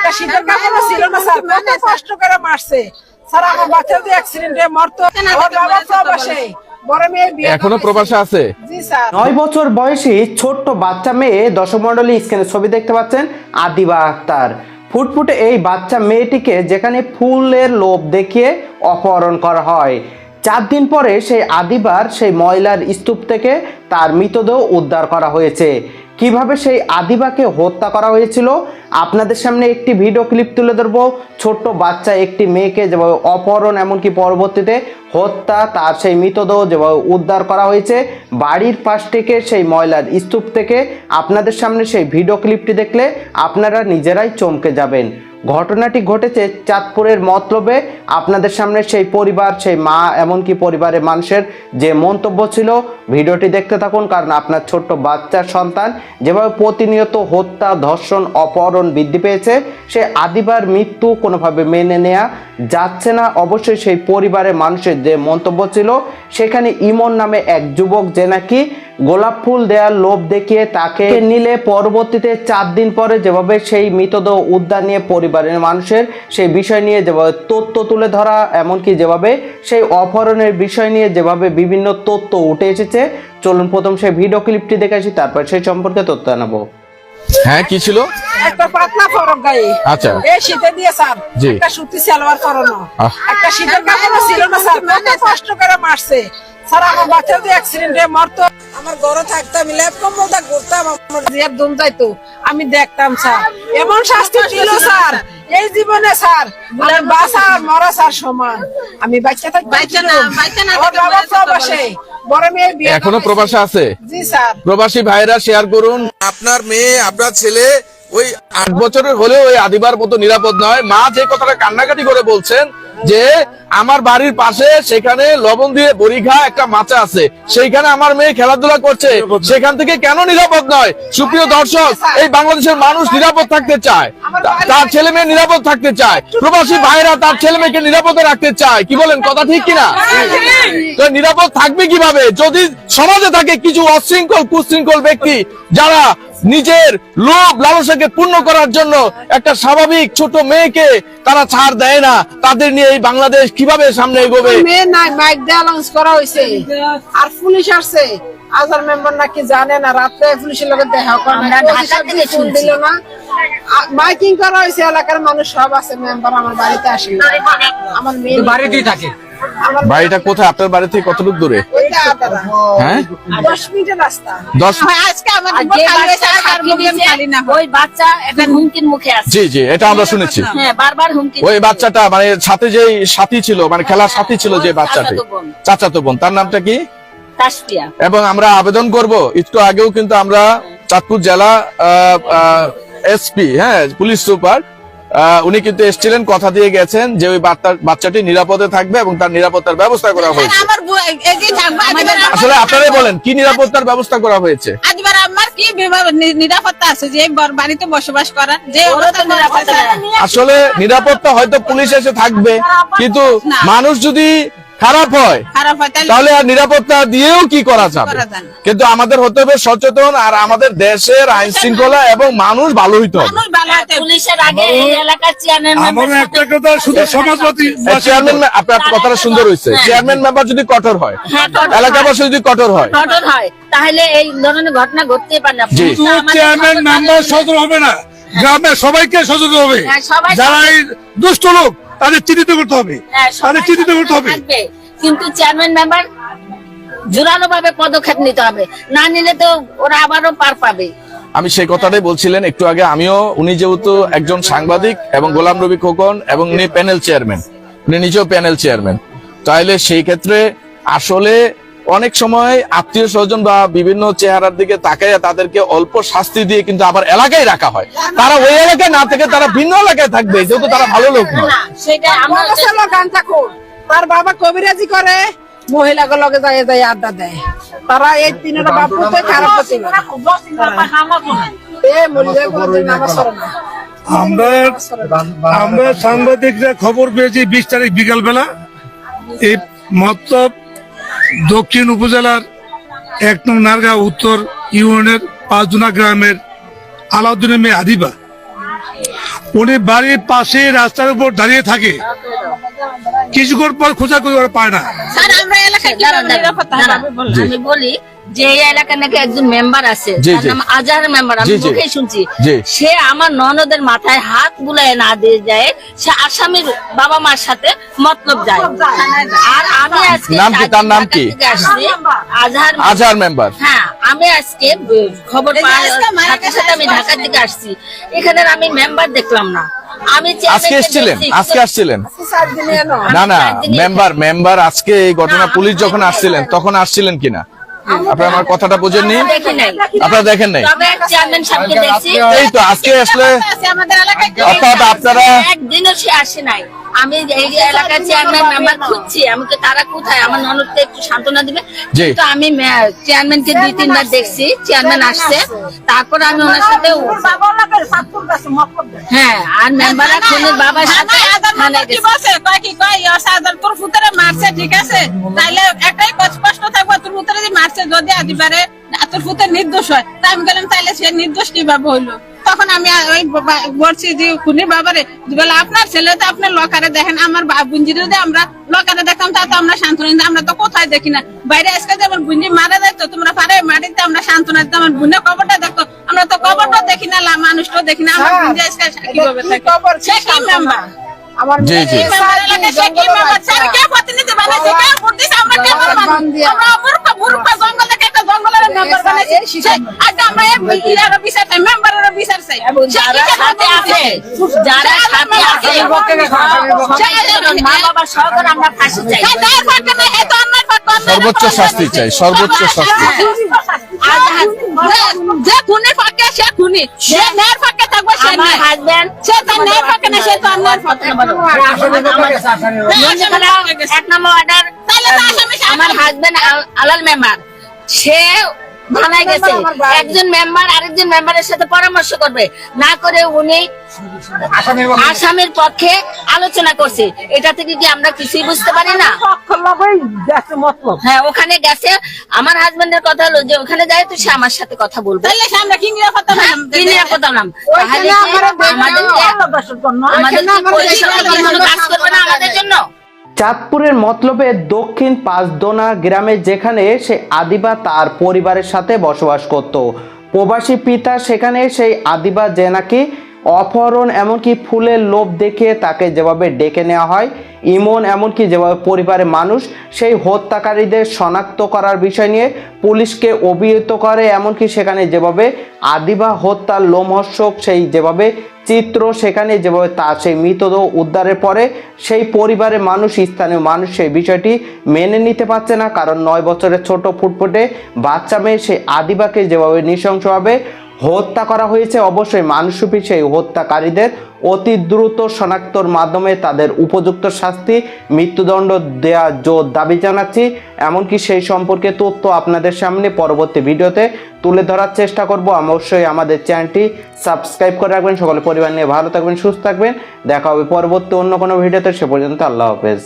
একটা শীতের কাপড়ও ছিল না স্যার। কত কষ্ট করে মারছে। স্যার আমার বাচ্চা অ্যাক্সিডেন্টে মরতো। ওর বাবা প্রবাসে এখনও প্রবাসে আছে? নয় বছর বয়সী ছোট্ট বাচ্চা মেয়ে স্ক্রিনে ছবি দেখতে পাচ্ছেন আদিবা আক্তার। ফুটফুটে এই বাচ্চা মেয়েটিকে যেখানে ফুলের লোভ দেখিয়ে অপহরণ করা হয়। চার দিন পরে সেই আদিবার সেই ময়লার স্তূপ থেকে তার মৃতদেহ উদ্ধার করা হয়েছে। কীভাবে সেই আদিবাকে হত্যা করা হয়েছিল, আপনাদের সামনে একটি ভিডিও ক্লিপ তুলে ধরবো। ছোট্ট বাচ্চা, একটি মেয়েকে যেভাবে অপহরণ এমনকি পরবর্তীতে হত্যা, তার সেই মৃতদেহ যেভাবে উদ্ধার করা হয়েছে, বাড়ির পাশ থেকে সেই ময়লার স্তূপ থেকে আপনাদের সামনে সেই ভিডিও ক্লিপটি দেখলে আপনারা নিজেরাই চমকে যাবেন। ঘটনাটি ঘটেছে চাঁদপুরের মতলবে। আপনাদের সামনে সেই পরিবার, সেই মা, এমনকি পরিবারের মানুষের যে মন্তব্য ছিল ভিডিওটি দেখতে থাকুন কারণ আপনার ছোট্ট বাচ্চার সন্তান যেভাবে প্রতিনিয়ত হত্যা, ধর্ষণ, অপহরণ বৃদ্ধি পেয়েছে, সে আদিবার মৃত্যু কোনোভাবে মেনে নেয়া যাচ্ছে না। অবশ্যই সেই পরিবারের মানুষের যে মন্তব্য ছিল, সেখানে ইমন নামে এক যুবক যে নাকি গোলাপ ফুল দেওয়ার লোভ দেখিয়ে তাকে নিলে পরবর্তীতে চার দিন পরে যেভাবে সেই মৃতদেহ উদ্ধার নিয়ে পরিবারের মানুষের সেই বিষয় নিয়ে যেভাবে তথ্য তুলে ধরা, এমনকি যেভাবে সেই অপহরণের বিষয় নিয়ে যেভাবে বিভিন্ন তথ্য উঠে এসেছে চলুন প্রথম সেই ভিডিও ক্লিপটি দেখে আসি তারপর সেই সম্পর্কে তথ্য জানাব। হ্যাঁ কি ছিল? একটা পাতলা ফরক গায়ে। আচ্ছা। এই শীতে দিয়ে স্যার একটা সুতি সালোয়ার পরানো। একটা শীতের কাপড়ও ছিল না স্যার কত কষ্ট করে মারছে। স্যার আমার বাচ্চা অ্যাক্সিডেন্টে মরতো। আমার ঘরে থাকতাম ল্যাপ কম্বলটা ঘুরতাম আমার জিয়ার দম যাইতো। আমি দেখতাম স্যার এমন শাস্তি ছিল স্যার। এই জীবনে স্যার বাসা আর মরা স্যার সমান। আমি বাচ্চা থাকতে বাচ্চা না, বাচ্চা না এখনও প্রবাসী প্রবাসে আছে প্রবাসী ভাইরা শেয়ার করুন। আপনার মেয়ে আপনার ছেলে ওই আট বছরের হলেও ওই আদিবার মতো নিরাপদ নয়। মা যে কথাটা কান্নাকাটি করে বলছেন যে আমার বাড়ির পাশে সেখানে লবণ দিয়ে বরিঘা একটা মাচা আছে। সেইখানে আমার মেয়ে খেলাধুলা করছে। সেখান থেকে কেন নিরাপদ নয়? সুপ্রিয় দর্শক এই বাংলাদেশের মানুষ নিরাপদ থাকতে চায়। তার ছেলে মেয়ে নিরাপদ থাকতে চায়। প্রবাসী ভাইরা তার ছেলে মেয়েকে নিরাপদে রাখতে চায়। কি বলেন কথা ঠিক কিনা? তো নিরাপদ থাকবে কীভাবে? যদি সমাজে থাকে কিছু অশৃঙ্খল কুশৃঙ্খল ব্যক্তি যারা নিজের লোভ লালসাকে পূর্ণ করার জন্য একটা স্বাভাবিক ছোট মেয়েকে তারা ছাড় দেয় না। তাদের নিয়ে এই বাংলাদেশ কীভাবে সামনে এগোবে? মেয়ে নাই মাইক দিয়ে লঞ্চ করা হয়েছে আর পুলিশ আসছে। আজার মেম্বার নাকি জানে না রাত্রে পুলিশের লোকের দেখা। দিল না। মাইকিং করা হয়েছে এলাকার মানুষ সব আছে মেম্বার আমার বাড়িতে আসে আমার মেয়ে বাড়িতেই থাকে। বাড়িটা কোথায়? আপনার বাড়ি থেকে কতটুকু দূরে? হ্যাঁ? দশ মিনিটের রাস্তা। দশ আজকে আমার আর যে বাচ্চা ফাঁকি দিয়েছে, ওই বাচ্চা একটা হুমকির মুখে আছে। জি জি এটা আমরা শুনেছি। হ্যাঁ বারবার হুমকি ওই বাচ্চাটা মানে সাথে যে সাথী ছিল মানে খেলার সাথী ছিল যে বাচ্চাটি চাচাতো বোন। বোন তার নামটা কি? এবং আমরা আবেদন করব একটু আগেও কিন্তু আমরা চাঁদপুর জেলা এসপি হ্যাঁ পুলিশ সুপার উনি কিন্তু এসেছিলেন কথা দিয়ে গেছেন যে ওই বাচ্চা- বাচ্চাটি নিরাপদে থাকবে এবং তার নিরাপত্তার ব্যবস্থা করা হয়েছে। আসলে আপনারাই বলেন কি নিরাপত্তার ব্যবস্থা করা হয়েছে? আজবার আমার কি নিরাপত্তা আছে যে বর- বাড়িতে বসবাস করার যে ওরা তো নিরাপত্তা নেই। আসলে নিরাপত্তা হয়তো পুলিশ এসে থাকবে কিন্তু মানুষ যদি খারাপ হয় তাহলে তাহলে আর নিরাপত্তা দিয়েও কি করা যাবে। কিন্তু আমাদের হতে হবে সচেতন আর আমাদের দেশের আইন শৃঙ্খলা এবং মানুষ ভালো হইতে হবে। মানুষ ভালো হতে পুলিশের আগে এই এলাকার চেয়ারম্যান আমারও একটা কথা শুধু সমাজবাদী চেয়ারম্যান আপনার কথাটা সুন্দর হয়েছে। চেয়ারম্যান মেম্বার যদি কঠোর হয় হ্যাঁ, এলাকাবাসী যদি কঠোর হয়। তাহলে এই ধরনের ঘটনা ঘটতে পারে না। জি। পুলিশ আমাদের চেয়ারম্যান মেম্বার সচেতন হবে না। গ্রামের সবাইকে সচেতন হবে। হ্যাঁ, যারা এই দুষ্ট লোক তাদের চিহ্নিত করতে হবে। হ্যাঁ, তাদের চিহ্নিত করতে হবে। কিন্তু চেয়ারম্যান মেম্বার জোরালো ভাবে পদক্ষেপ নিতে হবে। না নিলে তো ওরা আবারও পার পাবে। আমি সেই কথাটাই বলছিলেন একটু আগে। আমিও উনি যেহেতু একজন সাংবাদিক এবং গোলাম রবি খোকন এবং উনি প্যানেল চেয়ারম্যান উনি নিজেও প্যানেল চেয়ারম্যান তাহলে সেই ক্ষেত্রে আসলে অনেক সময় আত্মীয় স্বজন বা বিভিন্ন চেহারার দিকে তাকাইয়া তাদেরকে অল্প শাস্তি দিয়ে কিন্তু আবার এলাকায় রাখা হয়। তারা ওই এলাকায় না থেকে তারা ভিন্ন এলাকায় থাকবে যেহেতু তারা ভালো লোক না। তার বাবা কবিরাজি করে মহিলাকে লগে যায় যায় আড্ডা দেয়। তারা এই তিনটা বাপ খারাপ। আমরা আমরা সাংবাদিকরা খবর পেয়েছি বিশ তারিখ বিকাল বেলা এই মতলব দক্ষিণ উপজেলার এক নং নারগাঁও উত্তর ইউনিয়নের পাঁচজনা গ্রামের আলাউদ্দিনের মেয়ে আদিবা উনি বাড়ির পাশে রাস্তার উপর দাঁড়িয়ে থাকে। কিছুক্ষণ পর খোঁজাখুঁজি করে পায় না। স্যার আমরা এলাকায় দাঁড়ান, কীভাবে দাঁড়ান, নিরাপত্তা দাঁড়ান। পাবে বলুন? আমি বলি যে এলাকার নাকি একজন মেম্বার আছে। তার নাম আজহার মেম্বার আমি জি, জি। শুনছি। সে আমার ননদের মাথায় হাত বুলায় না দিয়ে যায় সে আসামির বাবা মার সাথে মতলব যায়। আর আমি আজকে নাম কি? তার নাম কি? আসছি, আজহার আজহার মেম্বার হ্যাঁ। আমি আজকে খবর সাথে সাথে আমি আজকে ঢাকা থেকে আসছি। এখানে আমি মেম্বার দেখলাম না। আমি আজকে চেয়ারম্যানকে আজকে আসছিলেন। না না মেম্বার মেম্বার আজকে এই ঘটনা পুলিশ যখন আসছিলেন তখন আসছিলেন কিনা? আপনারা আমার কথাটা বোঝেননি? আপনারা দেখেন নাই? তবে চেয়ারম্যান সাহেবকে দেখছি। এই তো আজকে আসলে অর্থাৎ আপনারা একদিনও সে আসে নাই। আমি এই যে এলাকার চেয়ারম্যান মেম্বার খুঁজছি আমি তো তারা কোথায়? আমার ননদকে একটু সান্ত্বনা দিবে। তো আমি চেয়ারম্যানকে দুই তিনবার দেখছি চেয়ারম্যান আসছে। তারপর আমি ওনার সাথে হ্যাঁ আর মেম্বার খুনের বাবার সাথে মারছে ঠিক আছে? তাইলে একটাই কষ্ট- থাকবে তোর ফুতরে যে মারছে যদি আদি পারে তোর ফুতে নির্দোষ হয় তা আমি গেলাম তাইলে সে নির্দোষ কীভাবে হইল? তখন আমি ওই বলছি যে খুনির বাবারে বলে আপনার ছেলে তো আপনার লকারে দেখেন আমার বুঞ্জি যদি আমরা লকারে দেখতাম তা তো আমরা সান্ত্বনা দিতাম। আমরা তো কোথায় দেখি না? বাইরে আজকে যে আমার বুঞ্জি মারা যেত তোমরা পারে মাটিতে আমরা সান্ত্বনা দিতাম আমার বুনে কবরটা দেখতো আমরা তো কবরটা দেখি না লা- মানুষটাও দেখি না আমার বুঞ্জি আজকে কীভাবে থাকে। সে কি মেম্বার আমার আমরা আমরা সে যারা সাথে আছে যারা সাথে আছে মা বাবার সহকারে আমরা ফাঁসি চাই। সর্বোচ্চ শাস্তি চাই সর্বোচ্চ শাস্তি যে- যে খুনি ফাঁকে সে খুনি। সে ন্যায়ের ফাঁকে থাকবে সে আমার ন্যায়। হাজবেন্ড সে তো ন্যায়ের ফাঁকে না সে তো অন্যায়ের ফাঁকে এক নম্বর অর্ডার আমার হাজবেন্ড আলাল মেম্বার সে থানায় গেছে। একজন মেম্বার আরেকজন মেম্বারের সাথে পরামর্শ করবে। না করে উনি আসামির পক্ষে। আলোচনা করছে। এটা থেকে কি আমরা কিছুই বুঝতে পারি না? হ্যাঁ ওখানে গেছে। আমার হাজবেন্ডের কথা হলো যে ওখানে যায় তো সে আমার সাথে কথা বলবে। আমরা কি হ্যাঁ, নাম কাজ করবে না আমাদের জন্য। চাঁদপুরের মতলবে দক্ষিণ পাঁচদোনা গ্রামে যেখানে সে আদিবা তার পরিবারের সাথে বসবাস করত। প্রবাসী পিতা সেখানে সেই আদিবা যে নাকি অপহরণ এমনকি ফুলের লোভ দেখে তাকে যেভাবে ডেকে নেওয়া হয়, ইমন এমনকি যেভাবে পরিবারের মানুষ সেই হত্যাকারীদের শনাক্ত করার বিষয় নিয়ে পুলিশকে অভিহিত করে, এমনকি সেখানে যেভাবে আদিবা হত্যার লোমহর্ষক সেই যেভাবে চিত্র, সেখানে যেভাবে তার সেই মৃতদেহ উদ্ধারের পরে সেই পরিবারের মানুষ, স্থানীয় মানুষ সেই বিষয়টি মেনে নিতে পারছে না। কারণ নয় বছরের ছোট ফুটফুটে বাচ্চা মেয়ে সেই আদিবাকে যেভাবে নৃশংসভাবে হত্যা করা হয়েছে। অবশ্যই মানুষরূপী সেই হত্যাকারীদের। অতি দ্রুত শনাক্তর মাধ্যমে তাদের উপযুক্ত শাস্তি, মৃত্যুদণ্ড দেওয়া জোর দাবি জানাচ্ছি। এমনকি সেই সম্পর্কে তথ্য আপনাদের সামনে পরবর্তী ভিডিওতে তুলে ধরার চেষ্টা করব। অবশ্যই আমাদের চ্যানেলটি সাবস্ক্রাইব করে রাখবেন। সকলে পরিবার নিয়ে ভালো থাকবেন, সুস্থ থাকবেন। দেখা হবে পরবর্তী অন্য কোনো ভিডিওতে। সে পর্যন্ত আল্লাহ হাফেজ।